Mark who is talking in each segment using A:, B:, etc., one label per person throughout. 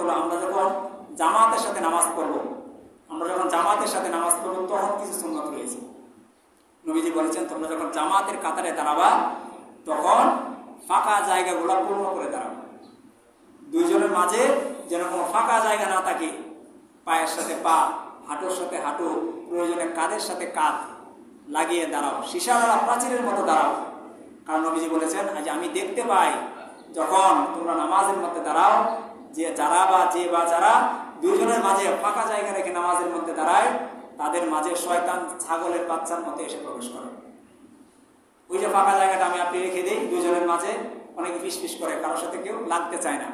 A: হলো আমরা যখন জামাতের সাথে নামাজ পড়ব, আমরা যখন জামাতের সাথে নামাজ পড়ব, তখন কিছু সুন্নত রয়েছে। নবীজি বলেছেন, তোমরা যখন জামাতের কাতারে দাঁড়াবা, তখন ফাঁকা জায়গাগুলো পূর্ণ করে দাঁড়াবো। দুইজনের মাঝে যেন কোনো ফাঁকা জায়গা না থাকে, পায়ের সাথে পা, হাঁটুর সাথে হাঁটু, প্রয়োজনে কাঁধের সাথে কাঁধ লাগিয়ে দাঁড়াও, সীসাওয়ালা প্রাচীরের মতো দাঁড়াও। কারণ নবীজি বলেছেন, আজ আমি দেখতে পাই, যখন তোমরা নামাজের মধ্যে দাঁড়াও যে যারা বা যে বা যারা দুজনের মাঝে ফাঁকা জায়গা রেখে নামাজের মধ্যে দাঁড়ায়, তাদের মাঝে শয়তান ছাগলের বাচ্চার মধ্যে এসে প্রবেশ করে। ওই যে ফাঁকা জায়গাটা আমি আপনি রেখে দিই, দুজনের মাঝে অনেকে ফিস ফিস করে, কারোর সাথে কেউ লাগতে চায় না।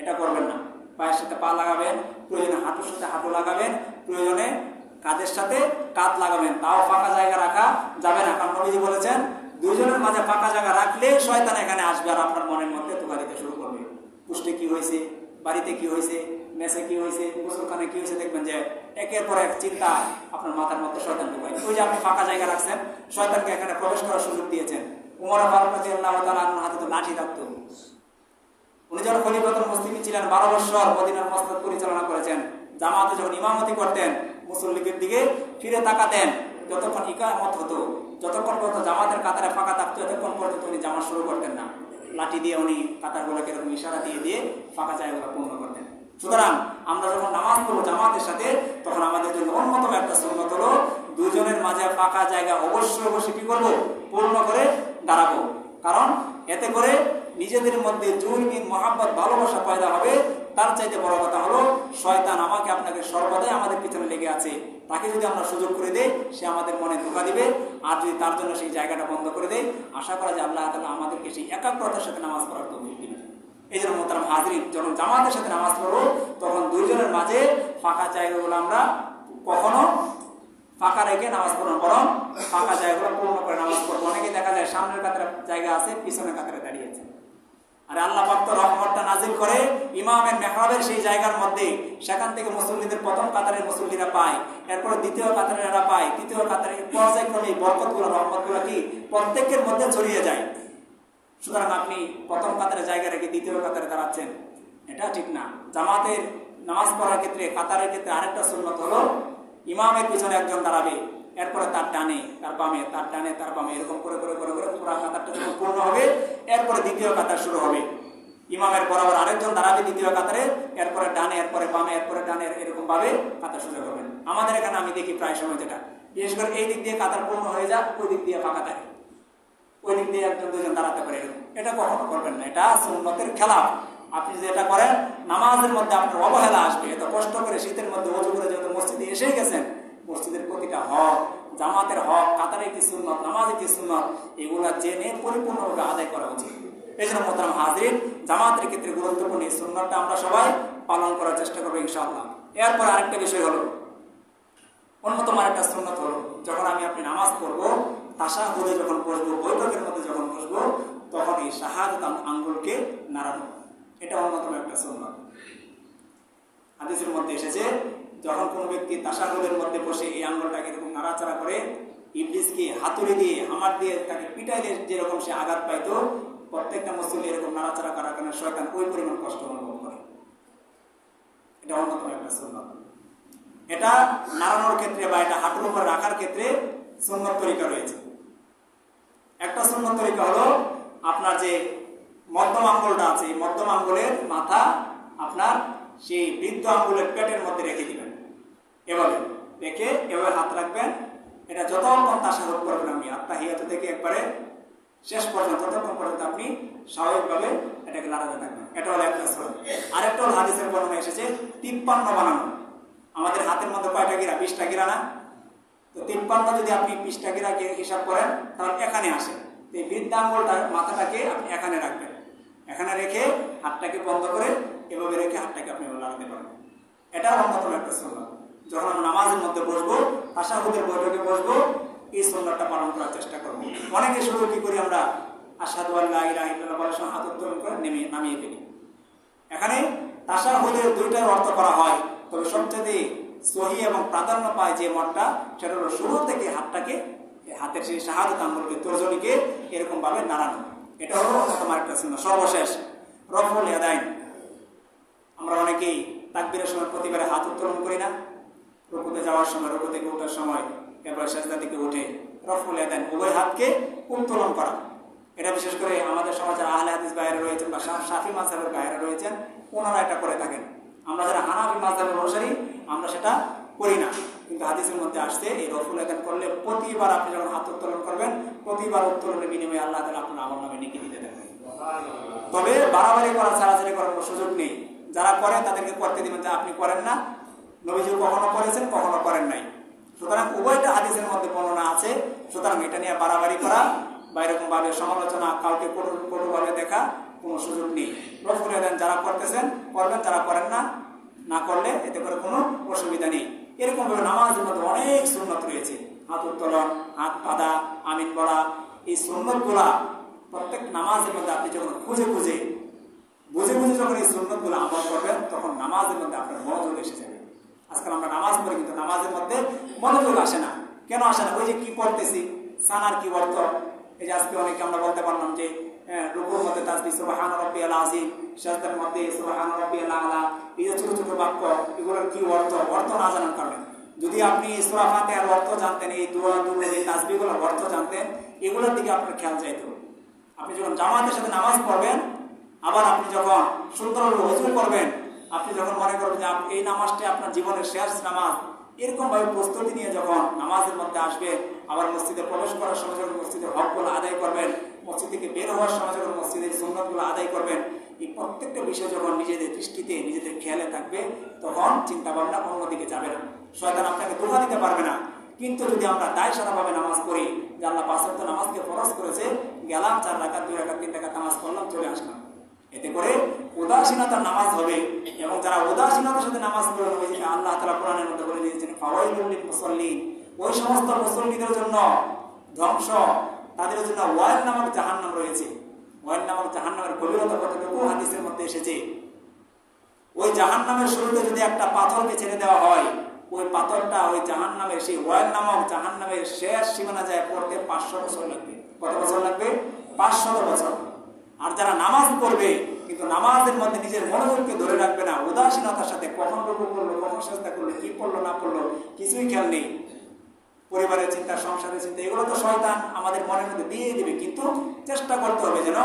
A: এটা করবেন না। পায়ের সাথে পা লাগাবেন, প্রয়োজনে হাঁটুর সাথে হাঁটু লাগাবেন, প্রয়োজনে কাঁধের সাথে কাঁধ লাগাবেন। তাও ফাঁকা জায়গা রাখা যাবে না, কারণ নবীজি বলেছেন, দুজনের মাঝে ফাঁকা জায়গা রাখলে শয়তান এখানে আসবে আর আপনার মনের মধ্যে তোকা দিতে শুরু পুষ্টে কি হয়েছে, বাড়িতে কি হয়েছে, মেসে কি হয়েছে গোসলখানে কি হয়েছে, দেখবেন যে একের পর এক চিন্তা আপনার মাথার মধ্যে শয়তান ঢুকায়। ওই যে আপনি ফাঁকা জায়গা রাখছেন, শয়তানকে এখানে প্রবেশ করার সুযোগ দিয়েছেন। উমর তাআলা আনহুর হাতে তো লাঠি থাকতো। উনি যখন খলিফাতুল মুসলিম ছিলেন, বারো বছর মদিনার মসজিদ পরিচালনা করেছেন। জামাতে যখন ইমামতি করতেন মুসল্লিকের দিকে ফিরে তাকাতেন, যতক্ষণ ইকামত হতো, যতক্ষণ পর্যন্ত জামাতের কাতারে ফাঁকা থাকতো ততক্ষণ পর্যন্ত উনি জামা শুরু করতেন না। লাঠি দিয়ে উনি কাতারগুলোকে এরকম ইশারা দিয়ে দিয়ে ফাঁকা জায়গাগুলো পূর্ণ করতেন সুতরাং আমরা যখন নামাজ পড়ব জামাতের সাথে, তখন আমাদের জন্য অন্যতম একটা সুন্নত হলো, দুজনের মাঝে ফাঁকা জায়গা অবশ্যই অবশ্যই কি করব? পূর্ণ করে দাঁড়াবো। কারণ এতে করে নিজেদের মধ্যে জুইমিন মহাব্বত, ভালোবাসা পয়দা হবে। তার চাইতে বড় কথা হলো, শয়তান আমাকে আপনাকে সর্বদাই আমাদের পিছনে লেগে আছে। তাকে যদি আমরা সুযোগ করে দেই, সে আমাদের মনে ধোকা দিবে। আর যদি তার জন্য সেই জায়গাটা বন্ধ করে দেয় আশা করা যায় আল্লাহ তালা আমাদেরকে সেই একাগ্রতার সাথে নামাজ পড়ার তৌফিক দিবেন। এই জন্য মোতারাম হাজরিন, যখন জামাতের সাথে নামাজ পড়ব, তখন দুইজনের মাঝে ফাঁকা জায়গাগুলো আমরা কখনো ফাঁকা রেখে নামাজ পড়ব বরং ফাঁকা জায়গাগুলো পূর্ণ করে নামাজ পড়ব। অনেকে দেখা যায় সামনের কাতারে জায়গা আছে, পিছনের কাতারে দাঁড়িয়ে আছে। আর আল্লাহ ভক্ত রহমতটা নাজিল করে ইমামের মেহরাবের সেই জায়গার মধ্যে, সেখান থেকে মুসল্লিদের প্রথম কাতারের মুসল্লিরা পায়, এরপরে দ্বিতীয় কাতারের এরা পায়, তৃতীয় কাতারের পর্যায়ক্রমে বরকতগুলো, রহমতগুলো কি প্রত্যেকের মধ্যে ছড়িয়ে যায়। সুতরাং আপনি প্রথম কাতারে জায়গা রেখে দ্বিতীয় কাতারে দাঁড়াচ্ছেন, এটা ঠিক না। জামাতের নামাজ পড়ার ক্ষেত্রে, কাতারের ক্ষেত্রে আরেকটা সুন্নত হলো, ইমামের পিছনে একজন দাঁড়াবে এরপরে তার ডানে, তার বামে, তার ডানে, তার বামে, এরকম করে করে করে করে পুরো কাতারটা যখন পূর্ণ হবে। এরপরে দ্বিতীয় কাতার শুরু হবে। ইমামের বরাবর আরেকজন দাঁড়াবে দ্বিতীয় কাতারে এরপরে ডানে, এরপরে বামে, এরপরে ডানে এরকম ভাবে কাতার শুরু করবেন। আমাদের এখানে আমি দেখি প্রায় সময় যেটা। বিশেষ করে এই দিক দিয়ে কাতার পূর্ণ হয়ে যাক, ওই দিক দিয়ে ফাঁকা থাকে। ওই দিক দিয়ে একজন দুজন দাঁড়াতে পারে এটা কখনো করবেন না। এটা সুন্নতের খেলা। আপনি যদি এটা করেন, নামাজের মধ্যে আপনার অবহেলা আসবে। এত কষ্ট করে শীতের মধ্যে অজু করে যেহেতু মসজিদে এসেই গেছেন মসজিদের প্রতিটা হক, জামাতের হক কাতারে কি সুন্নত নামাজে কি সুন্নত, এগুলো জেনে পরিপূর্ণভাবে আদায় করা উচিত। এই জন্য মোতারাম হাজির জামাতের ক্ষেত্রে গুরুত্বপূর্ণ এই সুন্নতটা আমরা সবাই পালন করার চেষ্টা করব ইনশাআল্লাহ। এরপর আরেকটা বিষয় হলো, অন্যতম আরেকটা সুন্নত হলো, যখন আমি আপনি নামাজ পড়ব তাসা হলে যখন বসবো, বৈঠকের মধ্যে যখন বসবো, তখন এই শাহাদত আঙ্গুলকে নাড়ানো এটা অন্যতম একটা সুন্নত। হাদিসের মধ্যে এসেছে যখন কোনো ব্যক্তি তাসাহুদের মধ্যে বসে এই আঙ্গুলটাকে এরকম নাড়াচাড়া করে, ইবলিসকে হাতুড়ি দিয়ে, হামার দিয়ে তাকে পিটাইলে যেরকম সে আঘাত পাইতো, প্রত্যেকটা মুসলিম এরকম নাড়াচাড়া করার কারণে শয়তান ওই পরিমাণ কষ্ট অনুভব করে। এটা অন্যতম একটা সুন্নত। এটা নাড়ানোর ক্ষেত্রে বা এটা হাঁটুর উপর রাখার ক্ষেত্রে সুন্নত তরিকা রয়েছে। একটা সুন্নত তরিকা হলো আপনার যে মধ্যম আঙ্গুলটা আছে, এই মধ্যম আঙ্গুলের মাথা আপনার সেই বৃদ্ধ আঙ্গুলের পেটের মধ্যে রেখে দিবেন। এভাবে। রেখে এভাবে হাত রাখবেন। এটা যতক্ষণ তাসারোপ করবেন আপনি। আত্মা হিয়াত থেকে একবারে শেষ পর্যন্ত, ততক্ষণ পর্যন্ত আপনি স্বাভাবিকভাবে এটাকে লাগাতে থাকবেন। এটা হলো একটা সুর আরেকটা হলো হাদিসের বর্ণনা এসেছে, তিপ্পান্ন বানানো। আমাদের হাতের মধ্যে কয়টা গিরা? বিশটা গিরা না? তো তিপ্পান্ন যদি আপনি বিশটা গিরাকে হিসাব করেন, তাহলে এখানে আসে। তো এই বৃদ্ধাঙ্গুলটা মাথাটাকে আপনি এখানে রাখবেন। এখানে রেখে হাতটাকে বন্ধ করে এভাবে রেখে হাতটাকে আপনি লাগাতে পারবেন এটা অন্যতম একটা সুন্নত যখন আমরা নামাজের মধ্যে বসবো আশাহুদের বৈঠকে বসবো, এই সুন্নতটা পালন করার চেষ্টা করব। অনেকে শুধু কি করি আমরা আসাদু আল্লাহ ইলাহ ইল্লাল্লাহ বলার সময় হাত উত্তোলন করে নেমে, নামিয়ে ফেলি। এখানে তাসাহুদের দুইটার অর্থ করা হয়। তবে সবচেয়ে সহি এবং প্রাধান্য পায় যে মঠটা সেটা হলো শুরু থেকে হাতটাকে, হাতের সেই শাহাদত আঙ্গুলকে, তর্জনীকে এরকম ভাবে নাড়ানো। এটা হলো তোমার একটা সুন্নাত সর্বশেষ, রফুল ইয়াদাইন। আমরা অনেকেই তাকবিরের সময় প্রতিবারে হাত উত্তোলন করি না। রুকুতে যাওয়ার সময় রুকু থেকে ওঠার সময় এবার সেজদা থেকে উঠে রফুল দেন উভয় হাতকে উত্তোলন করা। এটা বিশেষ করে আমাদের সমাজের আহলে হাদিস বাইরে রয়েছেন বা শাফি মাঝহের বাইরে রয়েছেন, ওনারা এটা করে থাকেন। আমরা যারা হানাফি মাঝহের অনুসারী, আমরা সেটা করি না। কিন্তু হাদিসের মধ্যে আসছে, এই রফুল আদান করলে প্রতিবার আপনি যখন হাত উত্তোলন করবেন, প্রতিবার উত্তোলনের বিনিময়ে আল্লাহ তালা আপনার আমল নামে নিকে দিতে থাকবেন তবে বাড়াবাড়ি করা ছাড়াছাড়ি করার সুযোগ নেই। যারা করেন তাদেরকে করতে দিবেন যে আপনি করেন না। নবীজি কখনো করেছেন, কখনো করেন নাই। সুতরাং উভয়টা হাদিসের মধ্যে বর্ণনা আছে। সুতরাং এটা নিয়ে বাড়াবাড়ি করা বা এরকম ভাবে সমালোচনা, কাউকে কটু কটুভাবে দেখা কোনো সুযোগ নেই। রফুল দেন যারা করতেছেন, করবেন, যারা করেন না না করলে এতে করে কোনো অসুবিধা নেই। এরকম ভাবে নামাজের মধ্যে অনেক সুন্নত রয়েছে। হাত উত্তোলন, হাত পাদা আমিন বলা, এই সুন্নতগুলা প্রত্যেক নামাজের মধ্যে আপনি যখন খুঁজে খুঁজে, বুঝে বুঝে যখন এই সুন্নতগুলো আমল করবেন, তখন নামাজের মধ্যে আপনার যাবে আজকাল আমরা নামাজ পড়ি, কিন্তু নামাজের মধ্যে মনোযোগ আসে না। কেন আসে না? ওই যে কি পড়তেছি? সানার কি অর্থ? এই যে আজকে অনেকে আমরা বলতে পারলাম যে রুকুর মধ্যে তাসবি সুবহান রাব্বিয়াল আযীম, সাজদার মধ্যে সুবহান রাব্বিয়াল আলা, এই যে ছোট ছোট বাক্য, এগুলোর কি অর্থ? অর্থ না জানার কারণে। যদি আপনি সূরা ফাতিহার অর্থ জানতেন, এই দোয়া যে তাসবিহগুলোর অর্থ জানতেন, এগুলোর দিকে আপনার খেয়াল যাইতো। আপনি যখন জামাতের সাথে নামাজ পড়বেন, আবার আপনি যখন সুন্দরভাবে হজু করবেন আপনি যখন মনে করবেন যে এই নামাজটা আপনার জীবনের শেষ নামাজ এরকম ভাবে প্রস্তুতি নিয়ে যখন নামাজের মধ্যে আসবে, আবার মসজিদে প্রবেশ করার সময় যখন মসজিদের হকগুলো আদায় করবেন, মসজিদ থেকে বের হওয়ার সময় যখন মসজিদের সুন্নতগুলো আদায় করবেন, এই প্রত্যেকটা বিষয় যখন নিজেদের দৃষ্টিতে, নিজেদের খেয়ালে থাকবে, তখন চিন্তা ভাবনা অন্যদিকে যাবে না। শয়তান আপনাকে ধোকা দিতে পারবে না। কিন্তু যদি আমরা দায় সারাভাবে নামাজ পড়ি, যে আল্লাহ পাঁচ নামাজকে ফরজ করেছে, গেলাম চার রাকাত, দুই রাকাত, তিন রাকাত নামাজ পড়লাম, চলে আসলাম। এতে করে উদাসীনতার নামাজ হবে এবং যারা উদাসীনতার সাথে নামাজ পড়ে রয়েছে আল্লাহ তালা কোরআনের মধ্যে বলে দিয়েছেন, ফাওয়াইলুল মুসল্লিন ওই সমস্ত মুসল্লিদের জন্য ধ্বংস, তাদের জন্য ওয়াইল নামক জাহান্নাম রয়েছে। ওয়াইল নামক জাহান্নামের গভীরতা কতটুকু? হাদিসের মধ্যে এসেছে। ওই জাহান নামের শুরুতে যদি একটা পাথরকে ছেড়ে দেওয়া হয়, ওই পাথরটা ওই জাহান নামের সেই ওয়াল নামক জাহান নামের শেষ সীমানা যায় পড়তে পাঁচশো বছর লাগবে। কত বছর লাগবে? পাঁচশত বছর। আর যারা নামাজ পড়বে, কিন্তু নামাজের মধ্যে নিজের মনোযোগকে ধরে রাখবে না, উদাসীনতার সাথে কখন রুকু করল, কখন চেষ্টা করল, কি পড়ল, না পড়ল, কিছুই খেয়াল নেই। পরিবারের চিন্তা, সংসারের চিন্তা, এগুলো তো শয়তান আমাদের মনের মধ্যে দিয়ে দিবে, কিন্তু চেষ্টা করতে হবে যেন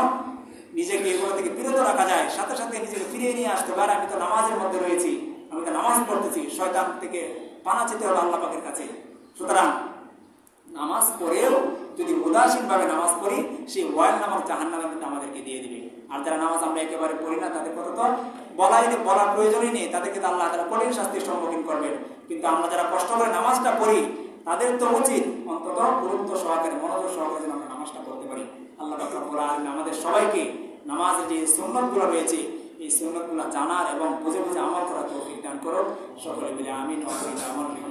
A: নিজেকে এগুলো থেকে বিরত রাখা যায়, সাথে সাথে নিজেকে ফিরিয়ে নিয়ে আসতে পারে। আমি তো নামাজের মধ্যে রয়েছি, আমি তো নামাজ পড়তেছি, শয়তান থেকে পানা চেতে হলো আল্লাহ পাকের কাছে। সুতরাং উদাসীনভাবে নামাজ পড়ি, সেই ওয়াইল নামক জাহান নামের মধ্যে আমাদেরকে দিয়ে দিবে। আর যারা নামাজ আমরা একেবারে পড়ি না, তাদের কথা তো বলাই বলার প্রয়োজনই নেই, তাদেরকে তো আল্লাহ তারা কঠিন শাস্তির সম্মুখীন করবেন। কিন্তু আমরা যারা কষ্ট করে নামাজটা পড়ি, তাদের তো উচিত অন্তত গুরুত্ব সহকারে, মনোযোগ সহকারে যেন আমরা নামাজটা পড়তে পারি। আল্লাহ রব্বুল আলামিন আমাদের সবাইকে নামাজের যে সুন্নতগুলো রয়েছে, এই সুন্নতগুলো জানার এবং বুঝে বুঝে আমল করার তৌফিক দান করো সকলে মিলে আমিন, ওয়া আমিন